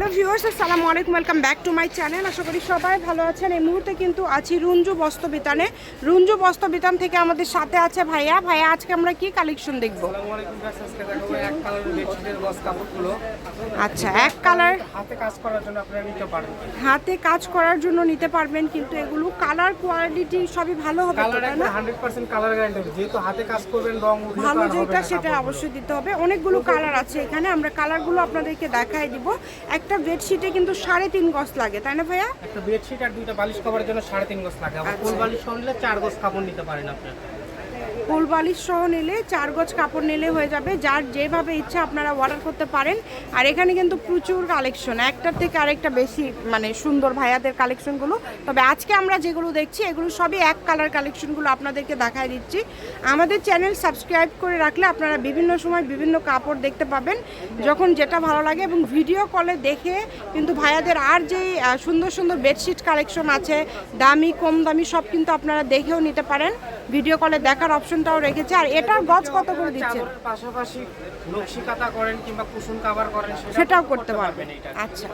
Hello viewers আসসালামু আলাইকুম welcome back to my channel. আশা করি সবাই ভালো আছেন। এই মুহূর্তে কিন্তু আছি রুঞ্জু বস্ত্রবিতানে। রুঞ্জু বস্ত্রবিতান থেকে আমাদের সাথে আছে ভাইয়া। ভাইয়া আজকে আমরা কি কালেকশন দেখব? এক আচ্ছা এক কালার হাতে কাজ করার জন্য আপনারা নিতে পারেন হাতে কাজ করার জন্য নিতে পারবেন কিন্তু এগুলো কালার কোয়ালিটি সবই ভালো হবে কালার তাই একদম না হান্ড্রেড পার্সেন্ট কালার গ্যারান্টি যেহেতু হাতে কাজ করবেন রং ভালো যেটা সেটা অবশ্যই দিতে হবে। অনেকগুলো কালার আছে এখানে। আমরা কালারগুলো আপনাদেরকে দেখাই দিব। একটা বেডশিটে কিন্তু সাড়ে তিন গজ লাগে তাই না ভাইয়া? একটা বেডশিট আর দুইটা বালিশ কভারের জন্য সাড়ে তিন গজ লাগে। আবার আচ্ছা। ফুল বালিশ নিলে চার গজ কাপড় নিতে পারেন আপনারা ফুল বালিশ সহ নিলে, চার গজ কাপড় নিলে হয়ে যাবে। যার যেভাবে ইচ্ছা আপনারা অর্ডার করতে পারেন। আর এখানে কিন্তু প্রচুর কালেকশন একটার থেকে আরেকটা বেশি মানে সুন্দর ভাইয়াদের কালেকশনগুলো তবে আজকে আমরা যেগুলো দেখছি, এগুলো সবই এক কালার কালেকশনগুলো আপনাদেরকে দেখায় দিচ্ছি। আমাদের চ্যানেল সাবস্ক্রাইব করে রাখলে আপনারা বিভিন্ন সময় বিভিন্ন কাপড় দেখতে পাবেন, যখন যেটা ভালো লাগে। এবং ভিডিও কলে দেখে কিন্তু ভাইয়াদের আর যে সুন্দর সুন্দর বেডশিট কালেকশন আছে, দামি, কম দামি সব কিন্তু আপনারা দেখেও নিতে পারেন। ভিডিও কলে দেখার অপশনটাও রেখেছে। আর এটার গজ কত করে দিচ্ছেন? চাদরের পাশাপাশি নকশি কাটা করেন কিংবা কুসুম কাভার করেন সেটাও করতে পারবেন আচ্ছা।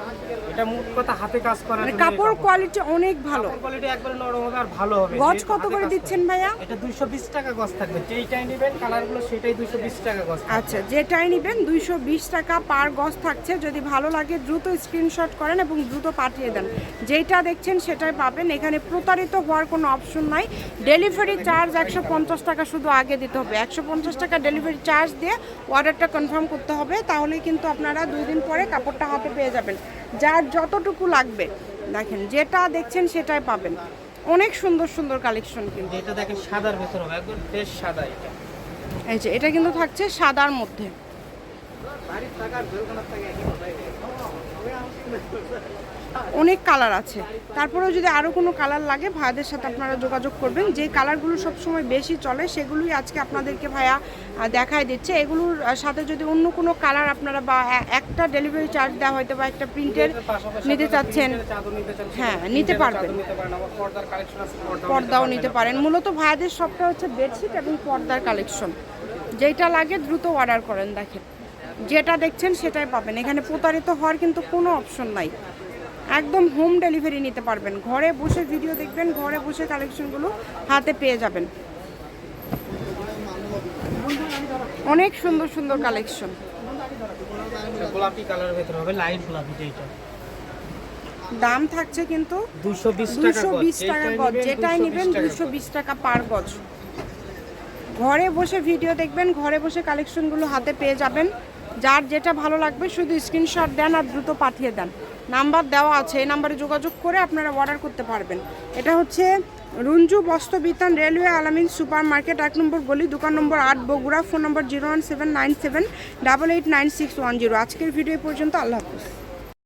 এটা মোট কথা হাতে কাজ করার মানে কাপড় কোয়ালিটি অনেক ভালো। কোয়ালিটি একবার নরম হবে আর ভালো হবে। গজ কত করে দিচ্ছেন ভাইয়া? এটা দুইশো বিশ টাকা গজ থাকবে। যেইটাই নেবেন কালারগুলো সেটাই দুইশো বিশ টাকা গজ আচ্ছা যেটাই নেবেন দুইশো বিশ টাকা পার গজ থাকছে। যদি ভালো লাগে দ্রুত স্ক্রিনশট করেন এবং দ্রুত পাঠিয়ে দেন। যেটা দেখছেন সেটাই পাবেন। এখানে প্রতারিত হওয়ার কোনো অপশন নাই। ডেলিভারি চার্জ একশো পঞ্চাশ টাকা শুধু আগে দিতে হবে। একশো পঞ্চাশ টাকা ডেলিভারি চার্জ দিয়ে অর্ডারটা কনফার্ম করতে হবে তাহলেই কিন্তু আপনারা দুই দিন পরে কাপড়টা হাতে পেয়ে যাবেন। যার যতটুকু লাগবে দেখেন যেটা দেখছেন সেটাই পাবেন। অনেক সুন্দর সুন্দর কালেকশন কিন্তু। এটা দেখেন সাদার ভেতর হবে একদম বেশ সাদা এটা। এই যে এটা কিন্তু থাকছে সাদার মধ্যে। অনেক কালার আছে। তারপরেও যদি আরও কোনো কালার লাগে ভাইয়াদের সাথে আপনারা যোগাযোগ করবেন। যে কালারগুলো সবসময় বেশি চলে সেগুলোই আজকে আপনাদেরকে ভাইয়া দেখায় দিচ্ছে। এগুলোর সাথে যদি অন্য কোনো কালার আপনারা বা একটা ডেলিভারি চার্জ দেওয়া হয়তো বা একটা প্রিন্টের নিতে চাচ্ছেন হ্যাঁ, নিতে পারবেন। পর্দাও নিতে পারেন। মূলত ভাইয়াদের সবটা হচ্ছে বেডশিট এবং পর্দার কালেকশন যেটা লাগে দ্রুত অর্ডার করেন দেখেন। যেটা দেখছেন সেটাই পাবেন। এখানে প্রতারিত হওয়ার কিন্তু কোনো অপশন নাই। একদম হোম ডেলিভারি নিতে পারবেন। ঘরে বসে ভিডিও দেখবেন ঘরে বসে কালেকশনগুলো হাতে পেয়ে যাবেন। অনেক সুন্দর সুন্দর কালেকশন গোলাপি কালারের ভেতর হবে লাইট গোলাপি যেটা দাম থাকছে কিন্তু 220 টাকা টাকা গজ যেটাই নেবেন দুইশো বিশ টাকা পার গজ। ঘরে বসে ভিডিও দেখবেন ঘরে বসে কালেকশনগুলো হাতে পেয়ে যাবেন। যার যেটা ভালো লাগবে শুধু স্ক্রিনশট দেন আর দ্রুত পাঠিয়ে দেন। নাম্বার দেওয়া আছে, এই নাম্বারে যোগাযোগ করে আপনারা অর্ডার করতে পারবেন। এটা হচ্ছে রুঞ্জু বস্ত্র বিতান রেলওয়ে আলামিন সুপার মার্কেট এক নম্বর গলি, দোকান নম্বর আট, Bogura, phone number zero one seven nine seven, double eight nine six one zero. আজকের ভিডিও পর্যন্ত, আল্লাহ হাফিজ।